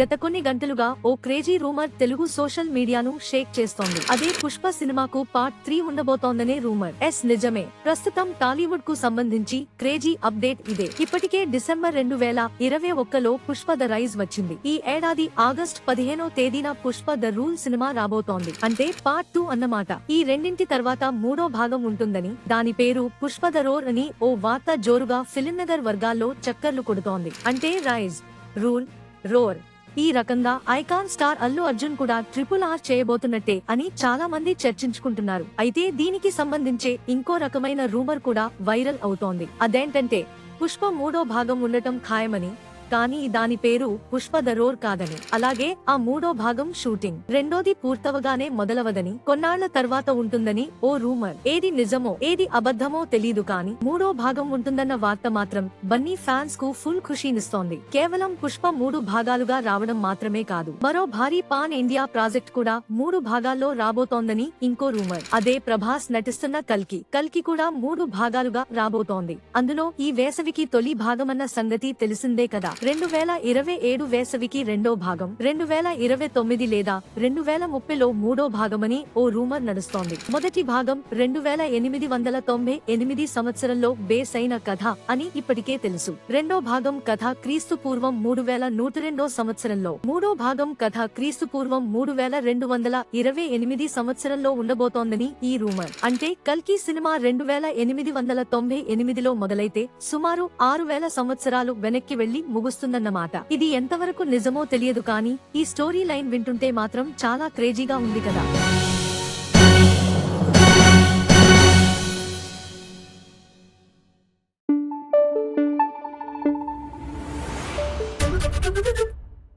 గత కొన్ని గంటలుగా ఓ క్రేజీ రూమర్ తెలుగు సోషల్ మీడియాను షేక్ చేస్తోంది. అదే పుష్ప సినిమాకు పార్ట్ త్రీ ఉండబోతోందనే రూమర్. ఎస్ నిజమే. ప్రస్తుతం టాలీవుడ్కు సంబంధించి క్రేజీ అప్డేట్ ఇదే. ఇప్పటికే డిసెంబర్ రెండు వేల ఇరవై ఒక్కలో పుష్ప ద రైజ్ వచ్చింది. ఈ ఏడాది ఆగస్ట్ పదిహేనో తేదీన పుష్ప ద రూల్ సినిమా రాబోతోంది. అంటే పార్ట్ టూ అన్నమాట. ఈ రెండింటి తర్వాత మూడో భాగం ఉంటుందని దాని పేరు పుష్ప ద రోర్ అని ఓ వార్త జోరుగా ఫిలింనగర్ వర్గాల్లో చక్కర్లు కొడుతోంది. అంటే రైజ్ రూల్ రోర్. ఈ రకంగా ఐకాన్ స్టార్ అల్లు అర్జున్ కూడా ట్రిపుల్ ఆర్ చేయబోతున్నట్టే అని చాలా మంది చర్చించుకుంటున్నారు. అయితే దీనికి సంబంధించే ఇంకో రకమైన రూమర్ కూడా వైరల్ అవుతోంది. అదేంటంటే పుష్ప మూడో భాగం ఉండటం ఖాయమని కానీ దాని పేరు పుష్ప దరోర్ కాదని. అలాగే ఆ మూడో భాగం షూటింగ్. రెండోది పూర్తవగానే మొదలవదని కొన్నాళ్ళ తర్వాత ఉంటుందని ఓ రూమర్. ఏది నిజమో ఏది అబద్ధమో తెలీదు కానీ మూడో భాగం ఉంటుందన్న వార్త మాత్రం బన్నీ ఫ్యాన్స్కు ఫుల్ ఖుషీనిస్తోంది కేవలం పుష్ప మూడు భాగాలుగా రావడం మాత్రమే కాదు మరో భారీ పాన్ ఇండియా ప్రాజెక్ట్ కూడా మూడు భాగాల్లో రాబోతోందని ఇంకో రూమర్. అదే ప్రభాస్ నటిస్తున్న కల్కి. కల్కి కూడా మూడు భాగాలుగా రాబోతోంది. అందులో ఈ వేసవికి తొలి భాగమన్న సంగతి తెలిసిందే కదా. రెండు వేల ఇరవై ఏడు వేసవికి రెండో భాగం రెండు వేల ఇరవై తొమ్మిది లేదా రెండు వేల ముప్పైలో మూడో భాగమని ఓ రూమర్ నడుస్తోంది. మొదటి భాగం రెండు వేల ఎనిమిది వందల తొంభై ఎనిమిది సంవత్సరంలో బేస్ అయిన కథ అని ఇప్పటికే తెలుసు. రెండో భాగం కథ క్రీస్తు పూర్వం మూడు వేల నూట రెండో సంవత్సరంలో మూడో భాగం కథ క్రీస్తు పూర్వం మూడు వేల రెండు వందల ఇరవై ఎనిమిది సంవత్సరంలో ఉండబోతోందని ఈ రూమర్. అంటే కల్కి సినిమా రెండు వేల ఎనిమిది వందల తొంభై ఎనిమిదిలో మొదలైతే సుమారు ఆరు వేల సంవత్సరాలు వెనక్కి వెళ్ళి ముగుస్తుందన్నమాట ఇది ఎంతవరకు నిజమో తెలియదు కానీ ఈ స్టోరీ లైన్ వింటుంటే మాత్రం చాలా క్రేజీగా ఉంది కదా.